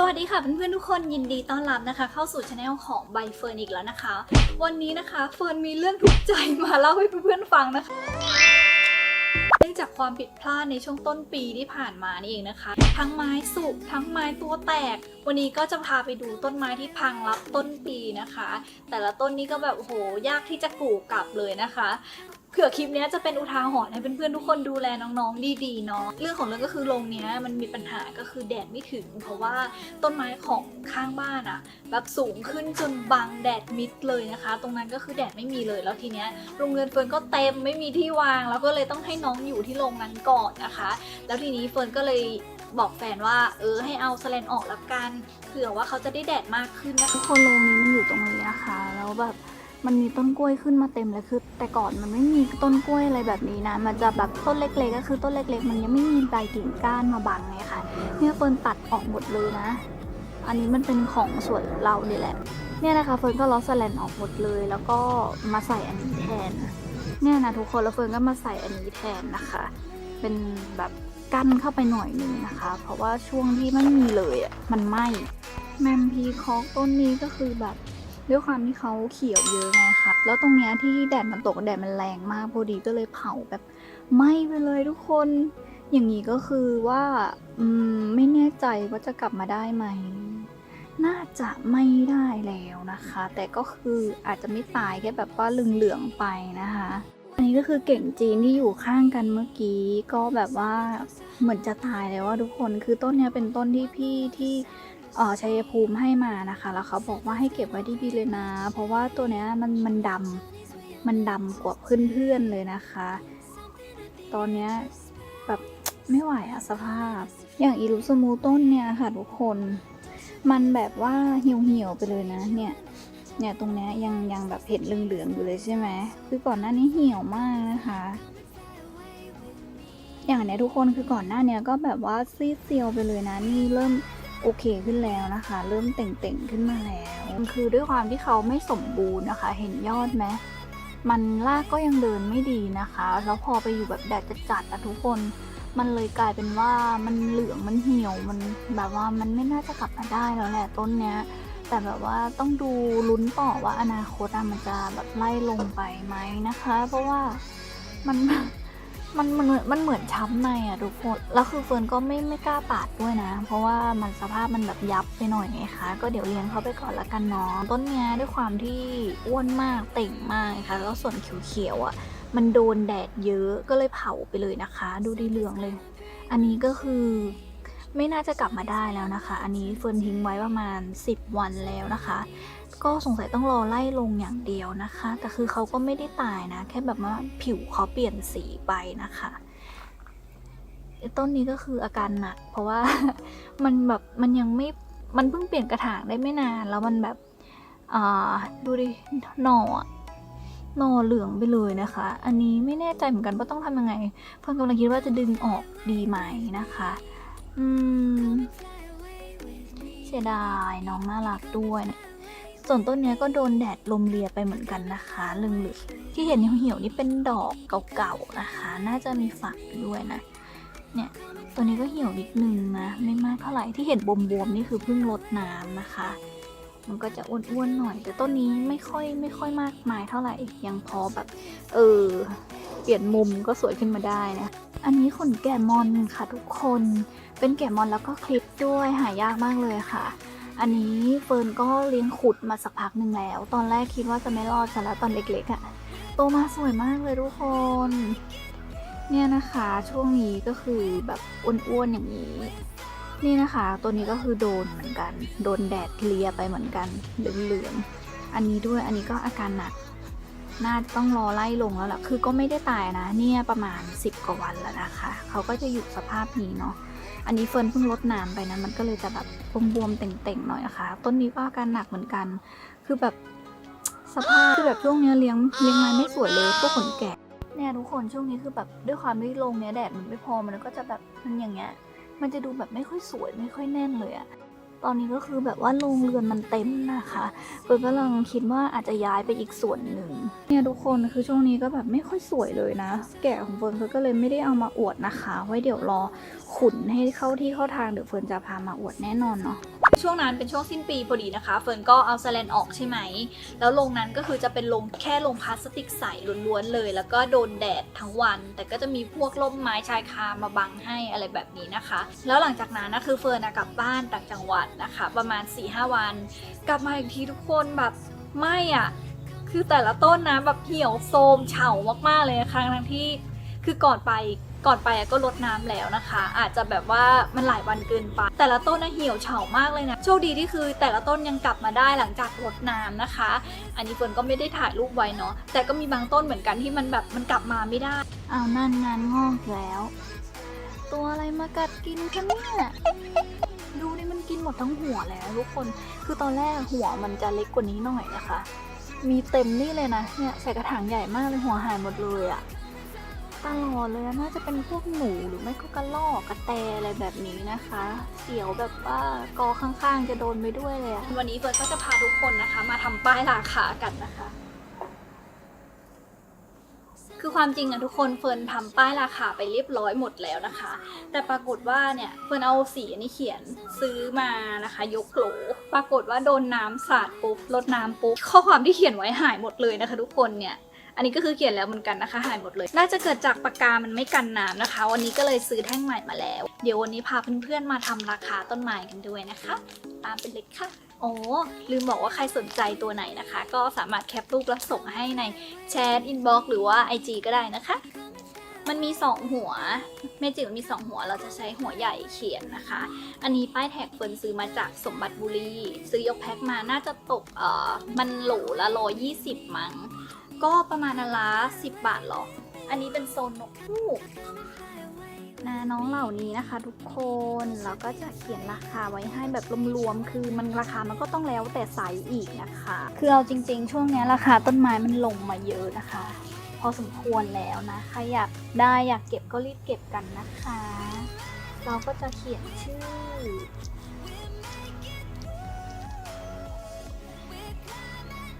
สวัสดีค่ะเพื่อนๆทุกคนยินดีต้อนรับนะคะ เข้าสู่ช anel ของใบเฟิร์นอีกแล้วนะคะ วันนี้นะคะเฟิร์นมีเรื่องทุกข์ใจมาเล่าให้เพื่อนๆฟังนะคะเนื่องจากความผิดพลาดในช่วงต้นปีที่ผ่านมานี่เองนะคะ ทั้งไม้สุกทั้งไม้ตัวแตก วันนี้ก็จะพาไปดูต้นไม้ที่พังรับต้นปีนะคะ แต่ละต้นนี้ก็แบบโหยากที่จะปลูกกลับเลยนะคะ ผื่อคลิปนี้จะเป็นอุทาหรณ์ให้เพื่อนๆทุกคนดูแลน้องๆดีๆเนาะเรื่องของเรื่องก็คือโรงเนี้ยมันมีปัญหาก็คือแดดไม่ถึง เพราะว่าต้นไม้ของข้างบ้านอะแบบสูงขึ้นจนบังแดดมิดเลยนะคะ ตรงนั้นก็คือแดดไม่มีเลยแล้วทีเนี้ยโรงเรือนเฟิร์นก็เต็มไม่มีที่วาง แล้วก็เลยต้องให้น้องอยู่ที่โรงนั้นก่อนนะคะ แล้วทีนี้เฟิร์นก็เลยบอกแฟนว่าเออให้เอาสแลนออกละกันเผื่อว่าเขาจะได้แดดมากขึ้นนะทุกคนโรงนี้มันอยู่ตรงนี้นะคะแล้วแบบ มันมีต้นกล้วยขึ้นมาเต็มเลยคือ แต่ก่อนมันไม่มีต้นกล้วยอะไรแบบนี้นะ มันจะแบบต้นเล็กๆก็คือต้นเล็ก ๆ มันยังไม่มีใบกิ่งก้านมาบังไงค่ะเนี่ยเฟิร์นตัดออกหมดเลยนะ อันนี้มันเป็นของส่วนเราเนี่ยแหละ เนี่ยนะคะเฟิร์นก็ลอสแลนออกหมดเลย แล้วก็มาใส่อันนี้แทน เนี่ยนะทุกคนแล้วเฟิร์นก็มาใส่อันนี้แทนนะคะ เป็นแบบกั้นเข้าไปหน่อยนึงนะคะ เพราะว่าช่วงที่ไม่มีเลยอะมันไหม้แมมพีคอกต้นนี้ก็คือแบบ ด้วยความที่เขาเขียวเยอะไงคะแล้วตรงเนี้ยที่แดดมันตกแดดมันแรงมากพอดีก็เลยเผาแบบไหม้ไปเลยทุกคน อย่างนี้ก็คือว่าอืมไม่แน่ใจว่าจะกลับมาได้ไหม น่าจะไม่ได้แล้วนะคะ แต่ก็คืออาจจะไม่ตายแค่แบบว่าเหลืองๆไปนะคะอันนี้ก็คือเก่งจีนที่อยู่ข้างกันเมื่อกี้ก็แบบว่าเหมือนจะตายแล้วว่าทุกคนคือต้นเนี้ยเป็นต้นที่พี่ที่ ชัยภูมิให้มานะคะ แล้วเขาบอกว่าให้เก็บไว้ดีๆเลยนะ เพราะว่าตัวเนี้ยมันมันดำมันดำกว่าเพื่อนๆเลยนะคะ ตอนเนี้ยแบบไม่ไหวอะสภาพ อย่างอีลูสมูต้นเนี่ยค่ะทุกคน มันแบบว่าเหี่ยวๆไปเลยนะเนี่ยเนี่ยตรงเนี้ยยังยังแบบเห็นเหลืองๆอยู่เลยใช่ไหมคือก่อนหน้านี้เหี่ยวมากนะคะ อย่างเนี้ยทุกคนคือก่อนหน้าเนี้ยก็แบบว่าซีดเซียวไปเลยนะนี่เริ่ม โอเคขึ้นแล้วนะคะ เริ่มเต่งๆขึ้นมาแล้ว คือด้วยความที่เขาไม่สมบูรณ์นะคะ เห็นยอดไหมมันรากก็ยังเดินไม่ดีนะคะ แล้วพอไปอยู่แบบแดดจัดๆอะทุกคน มันเลยกลายเป็นว่ามันเหลืองมันเหี่ยวมันแบบว่ามันไม่น่าจะกลับมาได้แล้วแหละต้นเนี้ย แต่แบบว่าต้องดูลุ้นต่อว่าอนาคตอะมันจะแบบไล่ลงไปไหมนะคะ เพราะว่ามัน มันมันมันเหมือนช้ำในอะทุกคน แล้วคือเฟิร์นก็ไม่ไม่กล้าปาดด้วยนะ เพราะว่ามันสภาพมันแบบยับไปหน่อยไงคะ ก็เดี๋ยวเลี้ยงเขาไปก่อนละกันเนาะต้นเนี้ยด้วยความที่อ้วนมากเต่งมากนะคะแล้วส่วนเขียวๆอะมันโดนแดดเยอะก็เลยเผาไปเลยนะคะ ดูดีเหลืองเลย อันนี้ก็คือไม่น่าจะกลับมาได้แล้วนะคะ อันนี้เฟิร์นทิ้งไว้ประมาณ 10 วันแล้วนะคะ ก็สงสัยต้องรอไล่ลงอย่างเดียวนะคะ แต่คือเขาก็ไม่ได้ตายนะ แค่แบบว่าผิวเขาเปลี่ยนสีไปนะคะต้นนี้ก็คืออาการหนัก เพราะว่ามันแบบมันยังไม่มันเพิ่งเปลี่ยนกระถางได้ไม่นาน แล้วมันแบบอ่าดูดิหน่ออะหน่อเหลืองไปเลยนะคะ อันนี้ไม่แน่ใจเหมือนกันว่าต้องทำยังไง เพิ่งกำลังคิดว่าจะดึงออกดีไหมนะคะ อืมเสียดายน้องน่ารักด้วยนะ ส่วนต้นนี้ก็โดนแดดลมเลียไปเหมือนกันนะคะเหลืองๆที่เห็นเหี่ยวๆนี่เป็นดอกเก่าๆนะคะ น่าจะมีฝักด้วยนะ เนี่ยตัวนี้ก็เหี่ยวนิดนึงนะไม่มากเท่าไหร่ที่เห็นบวมๆนี่คือเพิ่งลดน้ำนะคะ มันก็จะอ้วนๆหน่อย แต่ต้นนี้ไม่ค่อยไม่ค่อยมากมายเท่าไหร่ยังพอแบบ เออ เปลี่ยนมุมก็สวยขึ้นมาได้นะอันนี้ขนแกะมอนค่ะทุกคน เป็นแกะมอนแล้วก็คลิปด้วยหายากมากเลยค่ะ อันนี้เฟิร์นก็เลี้ยงขุดมาสักพักหนึ่งแล้ว ตอนแรกคิดว่าจะไม่รอดซะแล้วตอนเล็กๆอะ่ะ โตมาสวยมากเลยทุกคน เนี่ยนะคะช่วงนี้ก็คือแบบอ้วนๆอย่างนี้ นี่นะคะ ตัวนี้ก็คือโดนเหมือนกัน โดนแดดเลียไปเหมือนกันเหลืองๆ อันนี้ด้วยอันนี้ก็อาการหนัก น่าจะต้องรอไล่ลงแล้วล่ะ คือก็ไม่ได้ตายนะ เนี่ยประมาณ 10 กว่าวันแล้วนะคะ เขาก็จะอยู่สภาพนี้เนาะ อันนี้เฟิร์นเพิ่งลดน้ำไปนะมันก็เลยจะแบบบวมๆเต่งๆหน่อยนะคะ ต้นนี้ก็อาการหนักเหมือนกัน คือแบบสภาพคือแบบช่วงเนี้ยเลี้ยงเลี้ยงมาไม่สวยเลยพวกขนแกะเนี่ยทุกคนช่วงนี้คือแบบด้วยความที่ลงเนี้ยแดดมันไม่พอมันก็จะแบบมันอย่างเงี้ยมันจะดูแบบไม่ค่อยสวยไม่ค่อยแน่นเลยอะ ตอนนี้ก็คือแบบว่าโรงเรือนมันเต็มนะคะเฟิร์นก็กำลังคิดว่าอาจจะย้ายไปอีกส่วนหนึ่งเนี่ยทุกคนคือช่วงนี้ก็แบบไม่ค่อยสวยเลยนะ แก่ของเฟิร์นเฟิร์นก็เลยไม่ได้เอามาอวดนะคะ ไว้เดี๋ยวรอขุนให้เข้าที่เข้าทางเดี๋ยวเฟิร์นจะพามาอวดแน่นอนเนาะช่วงนั้นเป็นช่วงสิ้นปีพอดีนะคะ เฟิร์นก็เอาแสลนออกใช่ไหม แล้วโรงนั้นก็คือจะเป็นโรงแค่โรงพลาสติกใสล้วนๆเลย แล้วก็โดนแดดทั้งวัน แต่ก็จะมีพวกร่มไม้ชายคามาบังให้อะไรแบบนี้นะคะ แล้วหลังจากนั้นนะคือเฟิร์นกลับบ้านต่างจังหวัดนะคะ ประมาณ4ีหวัน กลับมาอีกทีทุกคนแบบไม่อะ คือแต่ละต้นนะแบบเหี่ยวโทรมเฉามากๆเลยนะคะทั้งที่คือก่อนไปก่อนไปก็ลดน้ำแล้วนะคะ อาจจะแบบว่ามันหลายวันเกินไป แต่ละต้นนะเหี่ยวเฉามากเลยนะ โชคดีที่คือแต่ละต้นยังกลับมาได้หลังจากลดน้ำนะคะ อันนี้เฟิร์นก็ไม่ได้ถ่ายรูปไว้เนาะแต่ก็มีบางต้นเหมือนกันที่มันแบบมันกลับมาไม่ได้เอานั่นงานงอกแล้ว ตัวอะไรมากัดกินคะเนี่ย ดูนี่มันกินหมดทั้งหัวแล้วทุกคน คือตอนแรกหัวมันจะเล็กกว่านี้หน่อยนะคะ มีเต็มนี่เลยนะ เนี่ยใส่กระถางใหญ่มากเลยหัวหายหมดเลยอะตลอดเลยอะน่าจะเป็นพวกหนูหรือไม่ก็กระรอกกระแตอะไรแบบนี้นะคะ เสียวแบบว่ากอข้างๆ จะโดนไปด้วยเลยอะวันนี้เฟิร์นก็จะพาทุกคนนะคะ มาทำป้ายราคากันนะคะ คือความจริงอะทุกคนเฟิร์นทำป้ายราคาไปเรียบร้อยหมดแล้วนะคะ แต่ปรากฏว่าเนี่ยเฟิร์นเอาสีอันนี้เขียนซื้อมานะคะ ยกโหลปรากฏว่าโดนน้ำสาดปุ๊บลดน้ำปุ๊บข้อความที่เขียนไว้หายหมดเลยนะคะ ทุกคนเนี่ยอันนี้ก็คือเขียนแล้วเหมือนกันนะคะ หายหมดเลย น่าจะเกิดจากปากกา มันไม่กันน้ำนะคะ วันนี้ก็เลยซื้อแท่งใหม่มาแล้ว เดี๋ยววันนี้พาเพื่อนๆมาทำราคาต้นไม้กันด้วยนะคะ ตามเป็นเล็กค่ะ โอ้ลืมบอกว่าใครสนใจตัวไหนนะคะ ก็สามารถแคปรูปแล้วส่งให้ในแชทอินบ็อกหรือว่า IG ก็ได้นะคะ มันมี 2 หัวเมจิมันมี 2 หัวเราจะใช้หัวใหญ่เขียนนะคะ อันนี้ป้ายแท็กเฟิร์นซื้อมาจากสมบัติบุรี ซื้อยกแพ็คมาน่าจะตกเอ่อมันโหลละร้อยยี่สิบมั้งก็ประมาณละสิบบาทหรอ อันนี้เป็นโซนนกฮูก นะน้องเหล่านี้นะคะ ทุกคนเราก็จะเขียนราคาไว้ให้แบบรวมๆคือมันราคามันก็ต้องแล้วแต่ไซส์อีกนะคะ คือเอาจริง ๆ ช่วงนี้ราคาต้นไม้มันลงมาเยอะนะคะ พอสมควรแล้วนะใครอยากได้อยากเก็บก็รีบเก็บกันนะคะ เราก็จะเขียนชื่อ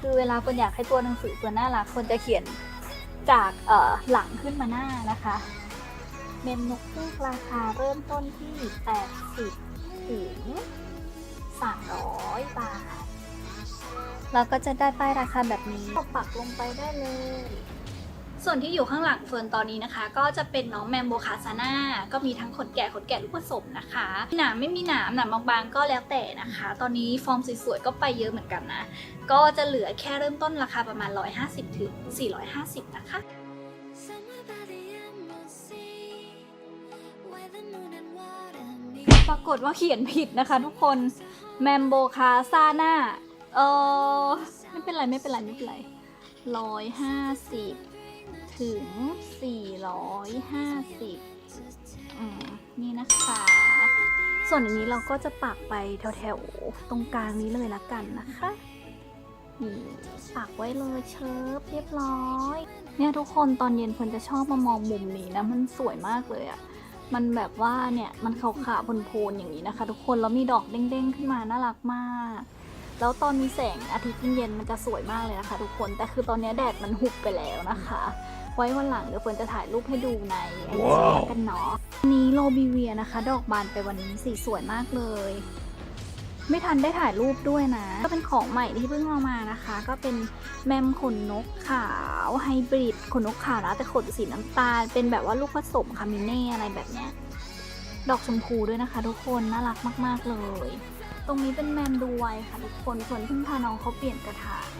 คือเวลาคนอยากให้ตัวหนังสือตัวน่ารักคนจะเขียนจากหลังขึ้นมาหน้านะคะ เมนนกฮูกราคาเริ่มต้นที่ 80 ถึง 300 บาท เราก็จะได้ป้ายราคาแบบนี้ก็ปักลงไปได้เลย ส่วนที่อยู่ข้างหลังเฟิร์นตอนนี้นะคะ ก็จะเป็นน้องแมมโบคาซาน่าก็มีทั้งขนแกะขนแกะลูกผสมนะคะหนามไม่มีหนามหนามบางๆก็แล้วแต่นะคะ ตอนนี้ฟอร์มสวยๆก็ไปเยอะเหมือนกันนะ ก็จะเหลือแค่เริ่มต้นราคาประมาณ 150 ถึง 450 นะคะ ปรากฏว่าเขียนผิดนะคะทุกคนแมมโบคาซาน่าเออไม่เป็นไรไม่เป็นไรไม่เป็นไรร้อยห้าสิบถึงสี่ร้อยห้าสิบนี่นะคะ ส่วนอันนี้เราก็จะปักไปแถวๆตรงกลางนี้เลยละกันนะคะนี่ปักไว้เลยเชิบเรียบร้อย เนี่ยทุกคนตอนเย็นเพิ่นจะชอบมามองมุมนี้นะ มันสวยมากเลยอะ มันแบบว่าเนี่ยมันขาวๆโพลนๆอย่างนี้นะคะ ทุกคนแล้วมีดอกเด้งๆขึ้นมาน่ารักมาก แล้วตอนมีแสงอาทิตย์เย็นๆมันจะสวยมากเลยนะคะ ทุกคนแต่คือตอนนี้แดดมันหุบไปแล้วนะคะ ไว้วันหลังเดี๋ยวเฟิร์นจะถ่ายรูปให้ดูในไอจีกันเนาะอันนี้โรบิเวียนะคะ ดอกบานไปวันนี้สีสวยมากเลย ไม่ทันได้ถ่ายรูปด้วยนะ ก็เป็นของใหม่ที่เพิ่งเอามานะคะ ก็เป็นแมมขนนกขาวไฮบริดขนนกขาวนะแต่ขนสีน้ำตาล เป็นแบบว่าลูกผสมคามิเน่อะไรแบบเนี้ยดอกชมพูด้วยนะคะ ทุกคนน่ารักมาก ๆ เลย ตรงนี้เป็นแมนดูไวค่ะทุกคนส่วนเพิ่งพาน้องเขาเปลี่ยนกระถาง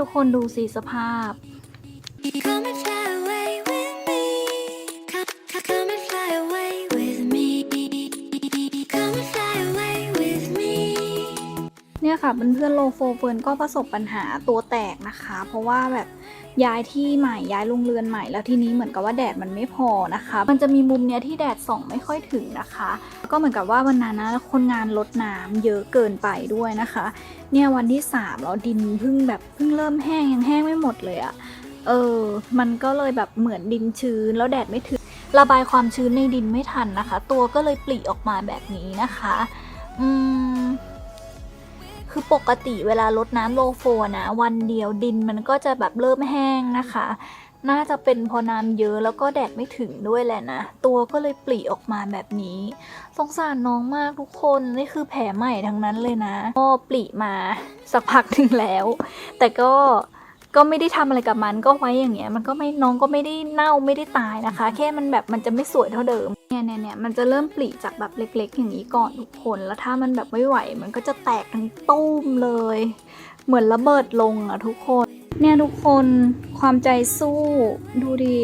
ทุกคนดูสีสภาพ ค่ะเพื่อนๆโลโฟเฟิร์นก็ประสบปัญหาตัวแตกนะคะ เพราะว่าแบบย้ายที่ใหม่ย้ายโรงเรือนใหม่แล้วทีนี้เหมือนกับว่าแดดมันไม่พอนะคะ มันจะมีมุมเนี้ยที่แดดส่องไม่ค่อยถึงนะคะ ก็เหมือนกับว่าวันนั้นนะคนงานลดน้ำเยอะเกินไปด้วยนะคะ เนี่ยวันที่สามแล้วดินเพิ่งแบบเพิ่งเริ่มแห้งยังแห้งไม่หมดเลยอะเออ มันก็เลยแบบเหมือนดินชื้นแล้วแดดไม่ถึง ระบายความชื้นในดินไม่ทันนะคะ ตัวก็เลยปลีออกมาแบบนี้นะคะ อืม คือปกติเวลาลดน้ำโลโฟนะวันเดียวดินมันก็จะแบบเริ่มแห้งนะคะ น่าจะเป็นพอน้ำเยอะแล้วก็แดดไม่ถึงด้วยแหละนะ ตัวก็เลยปลีออกมาแบบนี้ สงสารน้องมากทุกคน นี่คือแผลใหม่ทั้งนั้นเลยนะก็ปลีมาสักพักหนึ่งแล้ว แต่ก็ก็ไม่ได้ทำอะไรกับมันก็ไว้อย่างเงี้ย มันก็ไม่น้องก็ไม่ได้เน่าไม่ได้ตายนะคะ แค่มันแบบมันจะไม่สวยเท่าเดิม เนี่ยเนี่ยเนี่ยมันจะเริ่มปลีจากแบบเล็ก ๆ อย่างนี้ก่อนทุกคน แล้วถ้ามันแบบไม่ไหว มันก็จะแตกทั้งตุ้มเลย เหมือนระเบิดลงอะทุกคน เนี่ยทุกคนความใจสู้ดูดิ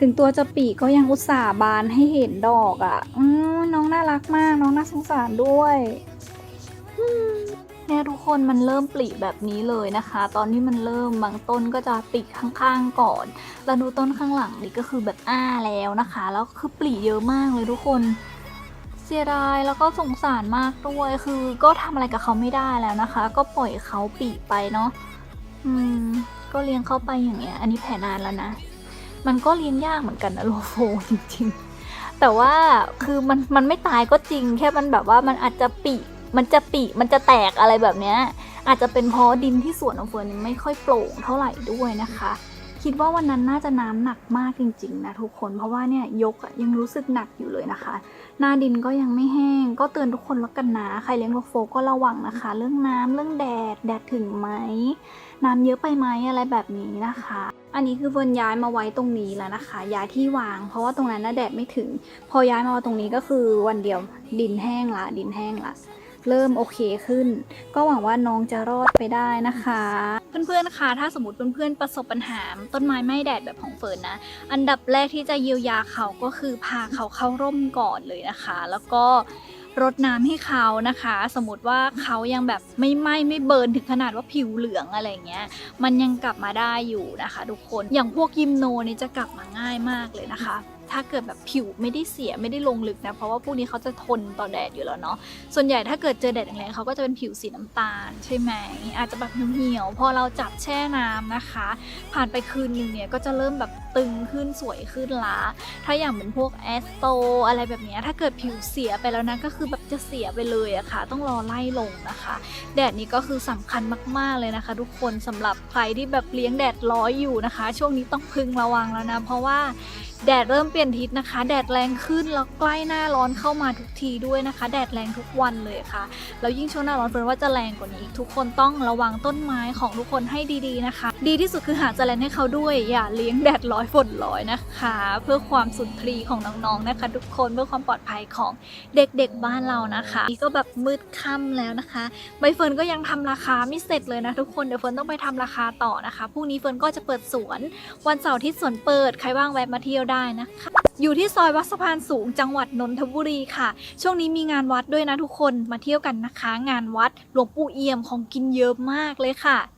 ถึงตัวจะปีก็ยังอุตส่าห์บานให้เห็นดอกอะ่ะอืมน้องน่ารักมาก น้องน่าสงสารด้วย อืม เนี่ยทุกคนมันเริ่มปลีแบบนี้เลยนะคะ ตอนที่มันเริ่มบางต้นก็จะปลีข้างๆก่อน แล้วดูต้นข้างหลังนี่ก็คือแบบอ้าแล้วนะคะ แล้วคือปลีเยอะมากเลยทุกคน เสียดายแล้วก็สงสารมากด้วยคือก็ทำอะไรกับเขาไม่ได้แล้วนะคะ ก็ปล่อยเขาปีไปเนาะอืม ก็เลี้ยงเข้าไปอย่างเงี้ย อันนี้แผลนานแล้วนะ มันก็เลี้ยงยากเหมือนกันนะโลโฟจริงๆแต่ว่าคือมันมันไม่ตายก็จริง แค่มันแบบว่ามันอาจจะปี มันจะปีมันจะแตกอะไรแบบเนี้ยอาจจะเป็นเพราะดินที่สวนของเฟิร์นไม่ค่อยโปร่งเท่าไหร่ด้วยนะคะ คิดว่าวันนั้นน่าจะน้ำหนักมากจริงๆนะทุกคนเพราะว่าเนี่ยยกยังรู้สึกหนักอยู่เลยนะคะ หน้าดินก็ยังไม่แห้ง ก็เตือนทุกคนแล้วกันนะใครเลี้ยงโลโฟก็ระวังนะคะ เรื่องน้ำเรื่องแดดแดดถึงไหมน้ำเยอะไปไหมอะไรแบบนี้นะคะ อันนี้คือเฟิร์นย้ายมาไว้ตรงนี้แล้วนะคะ ย้ายที่วาง เพราะว่าตรงนั้นน่ะแดดไม่ถึง พอย้ายมาตรงนี้ก็คือวันเดียวดินแห้งละดินแห้งละ เริ่มโอเคขึ้น ก็หวังว่าน้องจะรอดไปได้นะคะ เพื่อนๆคะถ้าสมมติเพื่อนๆประสบปัญหา ต้นไม้ไหม้แดดแบบของเฟิร์นนะ อันดับแรกที่จะเยียวยาเขาก็คือพาเขาเข้าร่มก่อนเลยนะคะ แล้วก็รดน้ำให้เขานะคะ สมมติว่าเขายังแบบไม่ไหม้ไม่เบิร์นถึงขนาดว่าผิวเหลืองอะไรเงี้ย มันยังกลับมาได้อยู่นะคะ ทุกคนอย่างพวกยิมโนนี่จะกลับมาง่ายมากเลยนะคะ ถ้าเกิดแบบผิวไม่ได้เสียไม่ได้ลงลึกนะ เพราะว่าพวกนี้เขาจะทนต่อแดดอยู่แล้วเนาะส่วนใหญ่ถ้าเกิดเจอแดดแรงๆเขาก็จะเป็นผิวสีน้ำตาลใช่ไหมอาจจะแบบเหี่ยวพอเราจับแช่น้ำนะคะ ผ่านไปคืนหนึ่งเนี่ยก็จะเริ่มแบบตึงขึ้นสวยขึ้นละถ้าอย่างเป็นพวกแอสโตอะไรแบบนี้ถ้าเกิดผิวเสียไปแล้วนะก็คือแบบจะเสียไปเลยอะค่ะ ต้องรอไล่ลงนะคะ แดดนี้ก็คือสำคัญมากๆเลยนะคะ ทุกคนสำหรับใครที่แบบเลี้ยงแดดร้อยอยู่นะคะ ช่วงนี้ต้องพึงระวังแล้วนะ เพราะว่า แดดเริ่มเปลี่ยนทิศนะคะ แดดแรงขึ้นแล้วใกล้หน้าร้อนเข้ามาทุกทีด้วยนะคะ แดดแรงทุกวันเลยค่ะ แล้วยิ่งช่วงหน้าร้อนเฟิร์นว่าจะแรงกว่านี้อีกทุกคนต้องระวังต้นไม้ของทุกคนให้ดีๆนะคะ ดีที่สุดคือหาแสแลนให้เขาด้วย อย่าเลี้ยงแดดร้อยฝนร้อยนะคะ เพื่อความสุนทรีของน้องๆนะคะ ทุกคนเพื่อความปลอดภัยของเด็กๆบ้านเรานะคะนี่ก็แบบมืดค่ำแล้วนะคะใบเฟิร์นก็ยังทำราคาไม่เสร็จเลยนะทุกคนเดี๋ยวเฟิร์นต้องไปทำราคาต่อนะคะพรุ่งนี้เฟิร์นก็จะเปิดสวน วันเสาร์ที่สวนเปิดใครว่างแวะมาเที่ยวได้นะคะ อยู่ที่ซอยวัดสะพานสูงจังหวัดนนทบุรีค่ะ ช่วงนี้มีงานวัดด้วยนะทุกคนมาเที่ยวกันนะคะ งานวัดหลวงปู่เอี่ยมของกินเยอะมากเลยค่ะ